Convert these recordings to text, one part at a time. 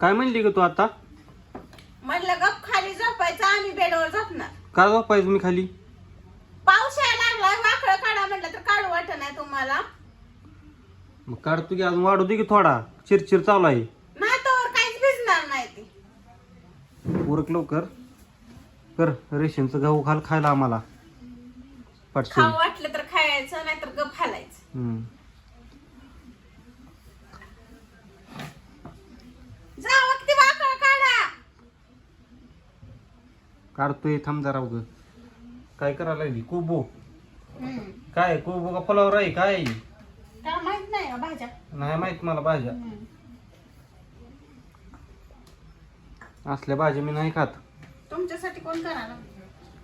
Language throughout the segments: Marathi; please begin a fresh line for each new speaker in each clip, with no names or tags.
काय म्हणली ग तू आता?
म्हणलं गप खाली झोपायचं आम्ही बेडवर झोपणार.
का झोपायचं मी खाली?
पाऊस यायला लागलाय वाकड काढा म्हटलं तर काढू वाटत नाही तुम्हाला.
मग काढतो की अजून वाढू दे की थोडा. चिरचिर चालू आहे.
नाही तर काहीच भिजणार नाही ती.
उरक लवकर. कर रेशनचं गहू खाल खायला आम्हाला. पाठशे
खाऊ वाटलं तर खायचं नाहीतर गप खालायचं
हम्म.
जावा किती वाकड काढा
काढतोय थांब जरा उग काय करायला लागली? कोबो.
हम्म.
काय कोबो का फुलावर आहे काय?
माहीत नाही भाज्या.
नाही माहीत मला भाज्या.
हम्म.
असल्या भाज्या मी नाही खात.
तुमच्यासाठी कोण करायला?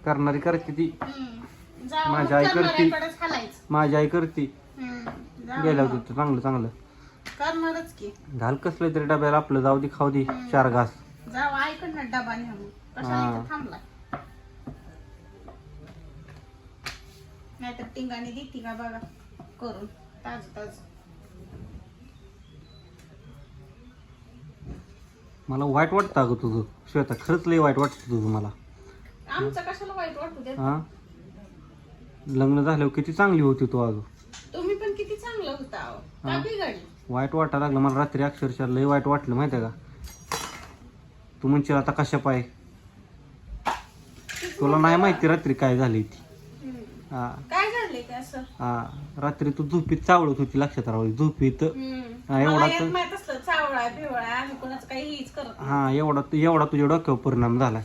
करणारी करते ती.
हम्म.
माझी आई करते.
करणाऱ्याकडेच
माझी आई करते.
हम्म.
गेल्या
मग.
होती चांगलं चांगलं.
करणारच की.
घाल कसलं तरी डब्याला आपलं जाऊ दे खाऊ दे चार घास.
जावा ऐकडनं डबा न्या मग कशाला. इथं थांबला नाहीतर टिंगाने देते का बघा करून ताज ताज
मला वाईट वाटतं अगं तुझं श्वेता खरंच लय वाईट वाटतं तुझं मला.
आमचं कशाला वाईट वाटू देत
हा? लग्न झाल्यावर किती चांगली होती तू अगं.
तुम्ही पण किती चांगलं होता अहो. का. बिघडली
वाईट वाटायला लागलं मला रात्री अक्षरशः लय वाईट वाटलं माहिती आहे का? तू म्हणशील आता कशा पाय? तुला नाही माहिती रात्री काय झाली ती. हा.
काय असं?
हा रात्री तू झोपीत चावळत होती लक्षात राहावी झोपीत. हा, एवढा
मला
तर-
येत माहीत असलं चावळा बिवळा आम्ही कोणाचं काही हीच करत नाही.
हा एवढा एवढा तुझ्या डोक्यावर परिणाम झालाय.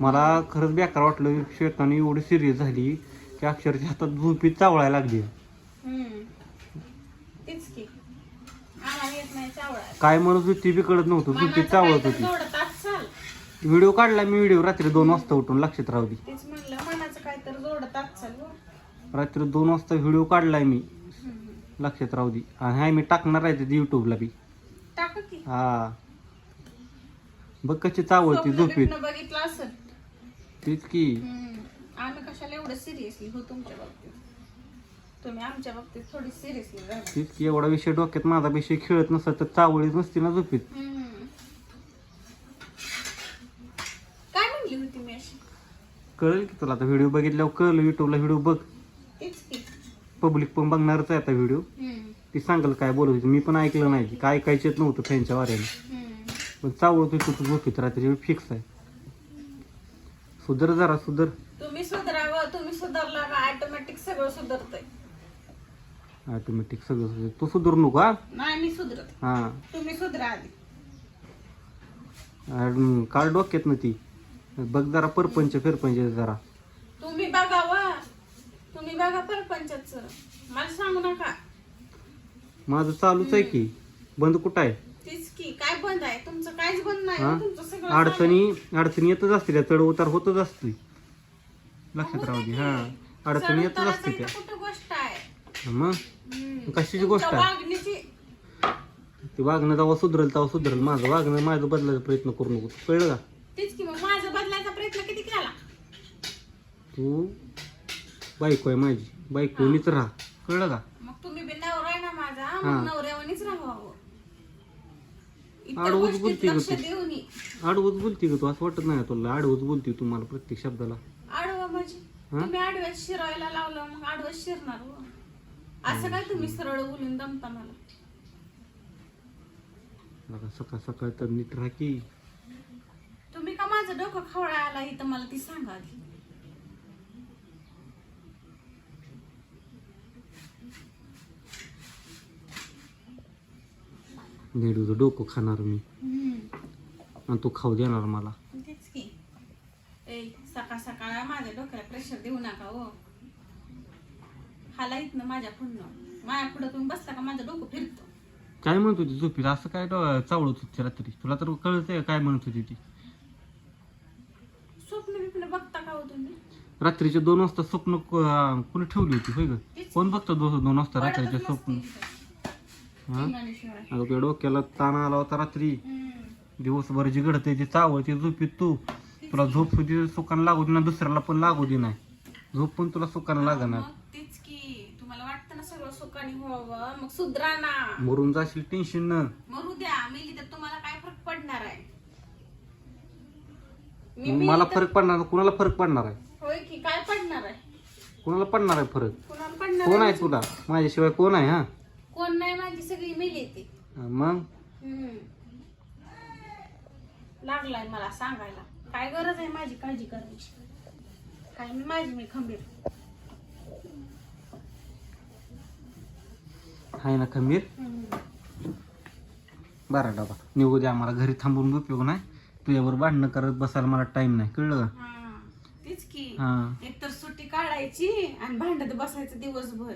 मला खरंच बेकार वाटलं श्वेताने एवढी सिरियस झाली की अक्षरशः हातात झोपीत चावळायला लागली.
हम्म. तेच की. आम्हाला येत नाही चावळा.
काय म्हणत होती बी कळत नव्हतं झोपीत चावळत होती.
जोडत
व्हिडिओ काढला मी व्हिडिओ रात्री दोन वाजता उठून लक्षात राहू दे.
तेच म्हणलं मनाचं काय तर जोडत चाल हो.
रात्री दोन वाजता व्हिडिओ काढलाय मी. लक्षात राहू दे. आणि हाय मी टाकणार आहे ते युट्यूबला बी.
टाका की.
हा. बघ कशी चावळती
स्वप्न
झोपीत.
बिप्न बघितलं असेल.
तीच की.
हम्म. आम्ही कशाला एवढं सिरियसली हो तुमच्या बाबतीत? तुम्ही आमच्या बाबतीत थोडी सिरियसली झाली.
तीच की एवढा विषय डोक्यात माझा विषय खेळत नसता तर चावळीच नसती ना झोपीत.
हम्म. काय म्हणली होती मी अशी
कळेल की तुला आता व्हिडिओ बघितल्यावर कळलं युट्यूबला व्हिडिओ बघ.
तेच की
पब्लिक पण बघणारच आहे आता व्हिडिओ.
हम्म.
ती सांगेल काय बोलत होती मी पण ऐकलं नाही. की काय ऐकायचेच नव्हतं फॅनच्या वाऱ्याने.
हम्म.
पण चावळत होती तू झोपीत रात्री फिक्स आहे. सुधर जरा सुधर.
तुम्ही सुधरावं तुम्ही सुधारला का ऑटोमॅटिक सगळं सुधरतंय.
ऑटोमॅटिक सगळं सुधर तू सुधरू नको हा.
नाही मी सुधरत.
हा.
तुम्ही सुधरा आधी.
काल डोक्यात न ती. बघ जरा परपंच फिरपंच जरा.
तुम्ही बघावं तुम्ही बघा परपंचाच. मला सांगू नका.
माझं चालूच आहे की. बंद कुठं आहे?
तीच की. काय बंद आहे? तुमचं काहीच बंद नाही.
हा?
तुमचं सगळं
अडचणी अडचणी येतच असते त्या चढ उतार होतच असते लक्षात राहू दे. हा. अडचणी येतच
चढ-उताराचं
असते
इथं
त्या
कुठं गोष्ट आहे?
मग?
हम्म.
कशाची गोष्ट
तुमच्या
आहे? ते वागणं जेव्हा सुधरेल तेव्हा सुधरेल. माझं वागणं माझं बदलायचा प्रयत्न करू नको. कळलं का?
तीच की मग माझं बदलायचा प्रयत्न किती केला
तू बायको आहे माझी. बायकोनीच राहा. कळलं का?
मग तुम्ही बी नवरा आहे ना माझा
हा.
मग नवऱ्यावानीच राहावं. इतर
आडवंच
गोष्टीत
बोलते
लक्ष
का तू?
देऊ नये
आडवच बोलती का तू? असं वाटत नाही का तुला. आडवच बोलती तू मला प्रत्येक शब्दाला.
आडवं म्हणजे?
हा?
तुम्ही आडव्यात शिरायला लावलं मग आडवं शिरणार हो. असं काय तुम्ही सरळ बोलून दमता मला?
सकाळ सकाळ तर नीट राहा की.
तुम्ही का माझं डोकं खवळायला इथं? मला ती सांगा आधी.
नेडूचं डोकं खाणार मी. आणि तू खाऊ देणार मला.
तेच की. ए सकाळ सकाळ माझ्या डोक्याला प्रेशर देऊ नका हो. हाला इथनं माझ्या पुढनं. माझ्या पुढं तुम्ही बसला का माझं डोकं फिरतं?
काय म्हणत होती असं काय डो- चावळत होती रात्री? तुला तर कळतंय काय म्हणत होती ती?
स्वप्न बिप्न बघता का हो तुम्ही?
रात्रीचे दोन वाजता स्वप्न को- अं, कोणी ठेवली होती होय ग? कोण बघतं दोन दोन वाजता रात्रीचे स्वप्न?
इथं.
हा. अगं तुझ्या डोक्याला ताण आला होता रात्री. दिवसभर जी घडते ती चावळते झोपीत तू. तुला झोप सुधी सुकान लागू दे ना दुसऱ्याला पण लागू दे नाही झोप पण तुला सुकान लागणार.
मग तेच की तुम्हाला वाटतं ना सगळं सुखाने व्हावं? मग सुधरा ना.
मरून जाशील टेन्शन न.
मरू द्या. मेली तर तुम्हाला काय फरक पडणार आहे? मी मी
मला फरक पडणार कुणाला फरक पडणार आहे?
होय की काय पडणार आहे?
कुणाला पडणार आहे फरक? कोण
आहे
तुला? माझ्याशिवाय कोण आहे हा?
कोण नाही माझी सगळी मेली ती.
मग?
हम्म. लागलाय मला सांगायला. काय गरज आहे माझी काळजी करायची काय मी माझी मी खंबीर.
आहे ना खमीर
हम्म.
बरा डबा. निघू दे आम्हाला घरी थांबून उपयोग नाही तुझ्यावर भांडणं करत बसायला मला टाइम नाही कळलं? का
हा, तीच की.
हा.
एक तर सुट्टी काढायची आणि भांडत बसायचं दिवसभर.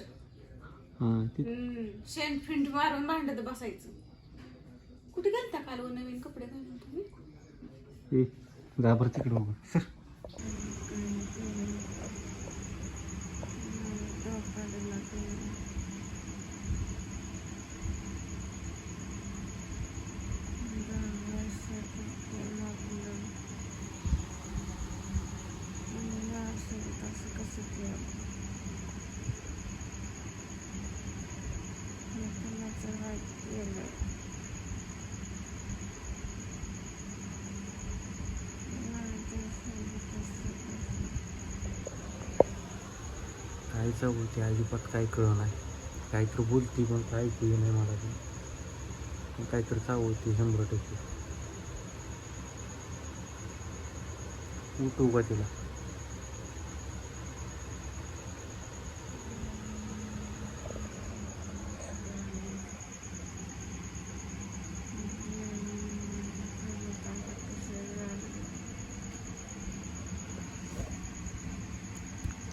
हा ते
हम्म. शेण फिंट मारून भांडत बसायचं. कुठे गेलता काल हो नवीन कपडे घालून तुम्ही?
ए, जा बरं तिकडे बघू सर. चव बोलते अजिबात काय कळ नाही. काहीतरी बोलती पण काय ऐकू नाही मला ते. पण काहीतरी होती शंभर टक्के. उठू का तिला?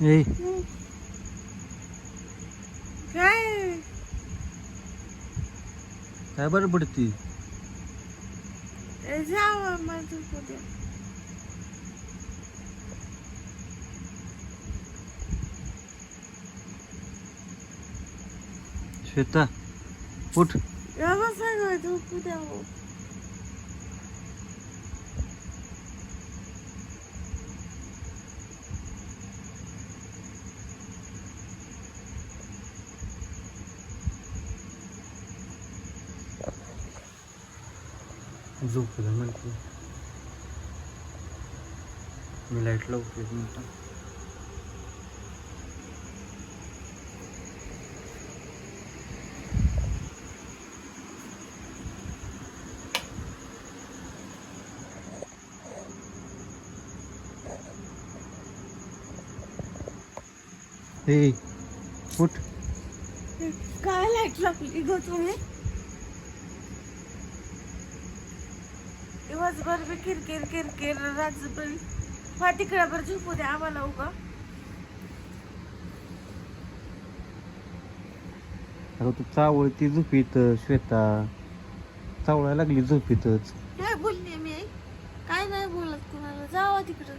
ए
काय
काय बरं पडती?
जावं माझं उद्या
श्वेता उठ.
एवढं सांगायचं उद्या
झोपलं म्हणते मी लाइट लावतो एक हे उठ.
काय लाइट लागली ग तुम्ही? दिवसभर बी किरकिर किरकिर रात्रभर हा तिकडाभर झोपू द्या आम्हाला उगा.
अगं तू चावळती झोपीत श्वेता. चावळायला लागली झोपीतच.
काय बोलली मी? आई? काय नाही बोलत कुणाला. जावा तिकडं.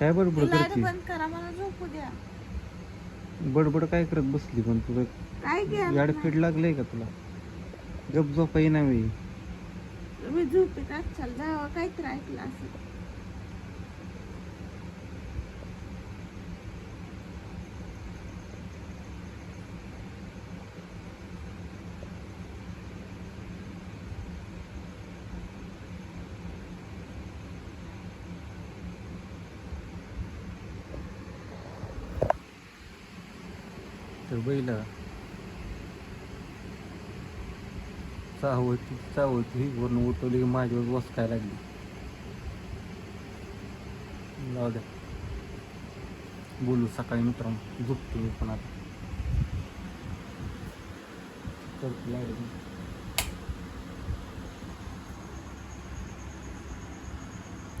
काय बडबड करते?
बंद करा मला झोपू द्या.
बडबड काय करत बसली पण तुला
काय घ्या
याडफीड लागलंय का तुला? गप झोपाई ना मी
तुम्ही झोपेत असाल जावा काहीतरी ऐकलं असं
तर बैला चावती चावती वरून उठवली की माझ्यावर बसकाय लागली. जाऊ द्या. बोलू सकाळी मित्रांनो. झोपतो मी पण आता. करतो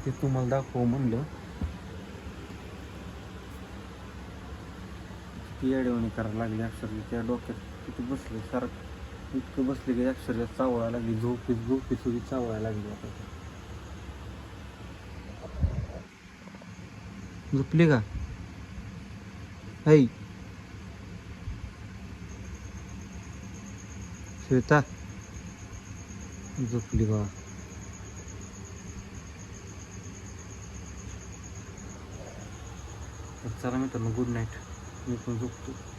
ते तुम्हाला दाखव म्हणलं. ती अडवणी करायला लागली अक्षर त्या डोक्यात किती बसले सारखं. इतकं बसले की अक्षरशः चावळायला लागली. झोपीत झोपीत सुद्धा चावळायला लागली आता. झोपली का? है श्वेता. झोपली बा. चला मित्रांनो गुड नाईट मी पण झोपतो.